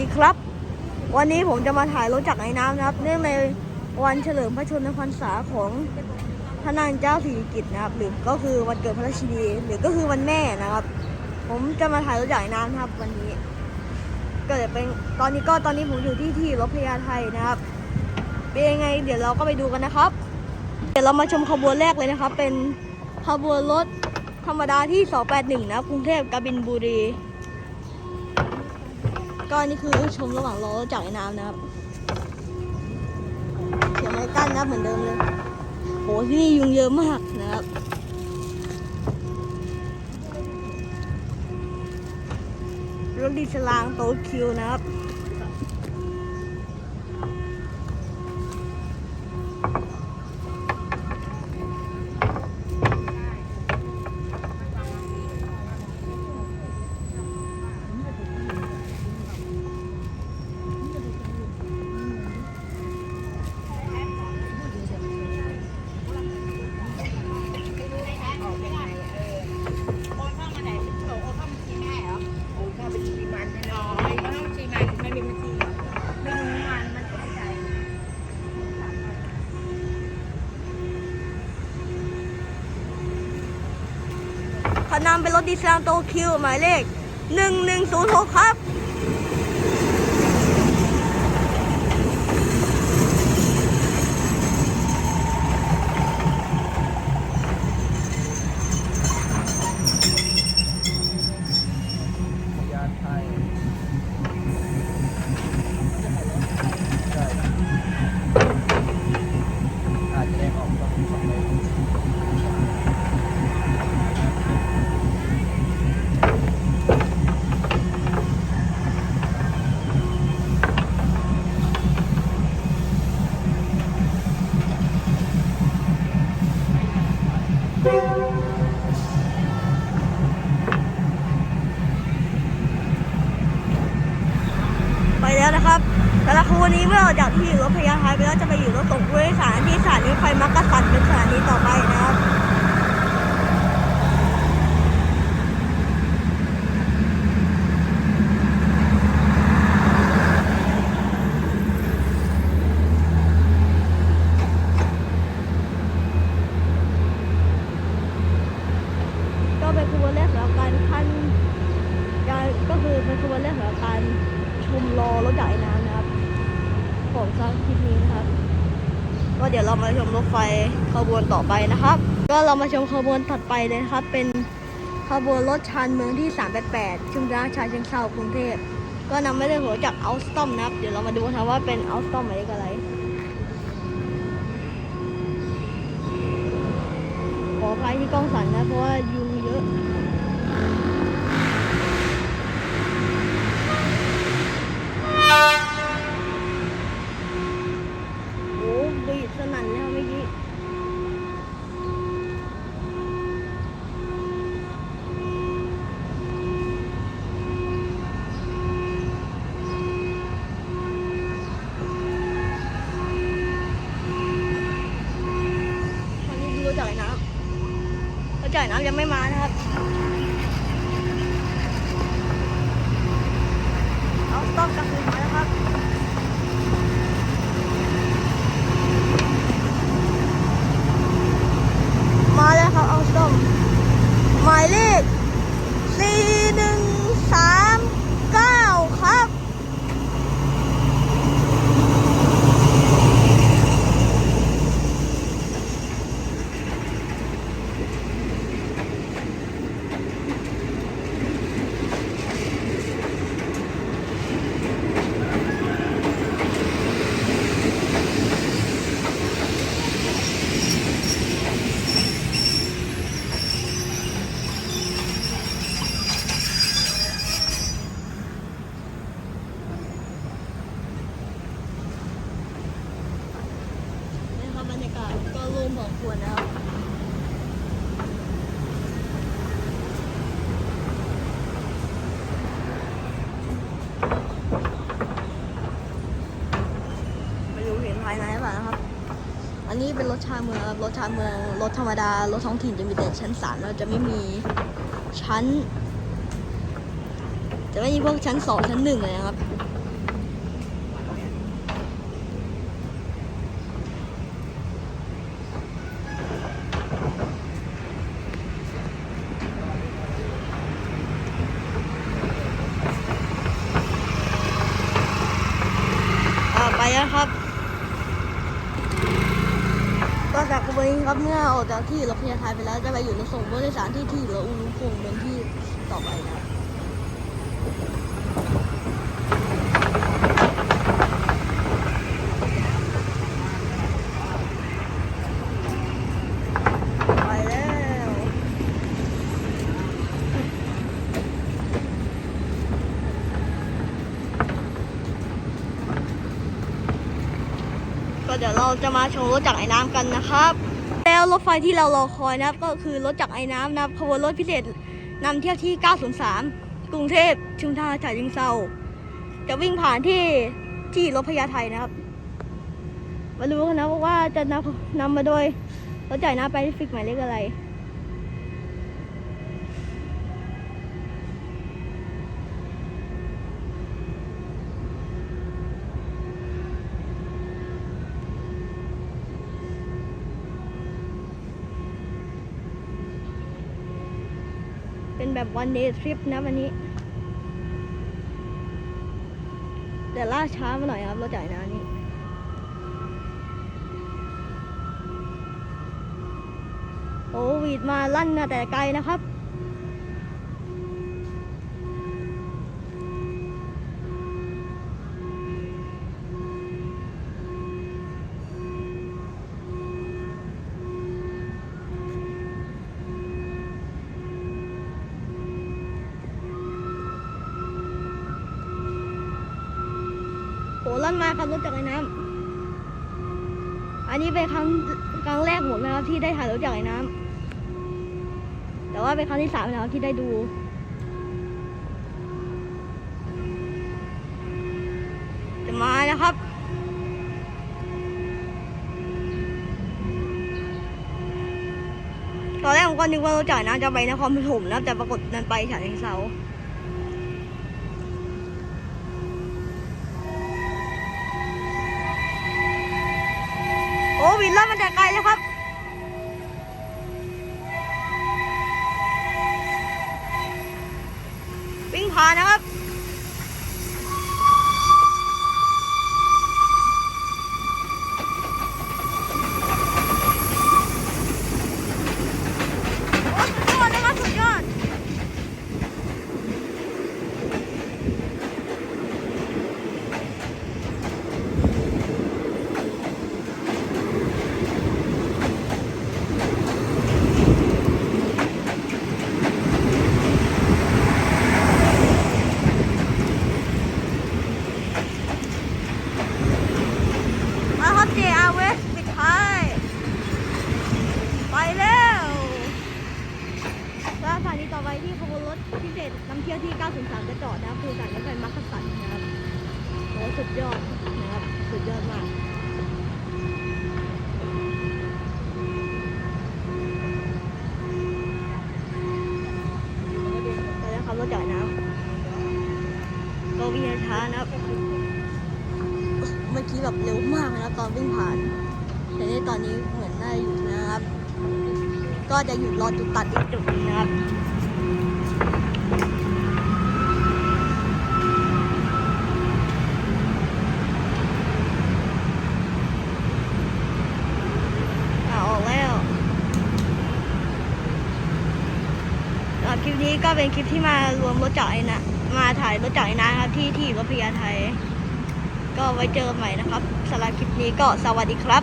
ดีครับ วันนี้ผมจะมาถ่ายรถจากรไอ้น้ำนะครับ เนื่องในวันเฉลิมพระชนมพรรษาของพระนางเจ้าสิริกิติ์นะครับ หรือก็คือวันเกิดพระราชินีหรือก็คือวันแม่นะครับ ผมจะมาถ่ายรถจากรไอ้น้ำนะครับ วันนี้ ก็จะเป็นตอนนี้ก็ตอนนี้ผมอยู่ที่ที่รถพญาไทนะครับ เป็นยังไง เดี๋ยวเราก็ไปดูกันนะครับ เดี๋ยวเรามาชมขบวนแรกเลยนะครับ เป็นขบวนรถธรรมดาที่ 281 นะกรุงเทพกบินบุรี ก็อันนี่คือชมระหว่างรอจากไอ้น้ำนะครับเขียนไม้กั้นนะเหมือนเดิมเลยโหที่นี่ยุงเยอะมากนะครับรถดีสลางโตคิวนะครับ นำเป็นรถดีเซลโตคิวหมายเลข 1106 ครับ ก็คือเป็นขบวนแรกสำหรับการชมรอรถใหญ่น้ำนะครับ ของครั้งทริปนี้นะครับ ก็เดี๋ยวเรามาชมรถไฟขบวนต่อไปนะครับ ก็เรามาชมขบวนถัดไปเลยครับ เป็นขบวนรถชานเมืองที่ 388ชุมราชาเชิงเทรากรุงเทพก็นำไม่ได้หัวจากอัลสตอมนะครับ เดี๋ยวเรามาดูกันว่าเป็นอัลสตอมหมายเลขอะไรขออภัยที่กล้องสั่นนะเพราะว่ายุงเยอะ โอ้บีบสนั่นเลยครับเมื่อกี้ ตอนนี้ดูรถจ่ายน้ำรถจ่าย น้ำยังไม่มานะครับ เป็นรถชาเมืองรถชาเมืองรถธรรมดารถท้องถิ่นจะมีแต่ชั้นสามเราจะไม่มีชั้น จะไม่มีพวกชั้นสองชั้นหนึ่งเลยนะครับไปแล้วครับ ก็จากวันนี้ครับเมื่อออกจากที่รถพยาไทยไปแล้วจะไปอยู่ในส่งผู้โดยสารที่ที่เหลืออุรุพงศ์เป็นที่ต่อไปนะครับไปแล้วก็ เราจะมาชมรถจักรไอ้น้ำกันนะครับ แล้วรถไฟที่เรารอคอยนะครับ ก็คือรถจักรไอ้น้ำนะครับขบวนรถพิเศษนำเที่ยวที่ 903 กรุงเทพชุมทางฉะเชิงเซาจะวิ่งผ่านที่ที่รถพญาไทนะครับ มาดูกันนะว่าจะนำนำมาโดยรถจักรไอ้น้ำไปฟิกหมายเลขอะไร แบบวันเดย์ทริปนะวันนี้ แต่ล่าช้ามาหน่อยครับรถจ่ายนานี้โอ้วีดมาลั่นนะแต่ไกลนะครับ โหลั่นมาครับรถจักรยานน้ำอันนี้เป็นครั้งครั้งแรกผมนะครับที่ได้ถ่ายรถจักรยานน้ำแต่ว่าเป็นครั้งที่สามแล้วที่ได้ดูจะมานะครับตอนแรกผมก็นึกว่ารถจักรยานน้ำจะไปนครปฐมนะแต่ปรากฏนันไปฉะเชิงเทรา โอ้วินลั่นมาแต่ไกลแล้วครับวิ่งผ่านนะครับ โอ้สุดยอดนะครับสุดยอด มาครับ JR West ปิดท้าย ไปแล้วแล้วสถานีต่อไปที่ขบวนรถพิเศษนำเที่ยวที่ 903 จะจอดนะครับคือสถานีรถไฟมักกะสันนะครับโอ้สุ ดยอดนะครับ สุดยอดมากไปแล้วครับรถจอดน้ำก็วิ่งช้านะครับ เมื่อกี้แบบเร็วมากเลยนะตอนวิ่งผ่าน แต่ในตอนนี้เหมือนน่าจะหยุดนะครับ ก็จะหยุดรอจุดตัดอีกจุดหนึงนะครับ อ่าออกแล้วสำหรับค ลิปนี้ก็เป็นคลิปที่มารวมรถจักรไอ้นะ มาถ่ายรถจักรไอ้นะครับที่ที่รถพยาไทย ก็ไว้เจอใหม่นะครับสำหรับคลิปนี้ก็สวัสดีครับ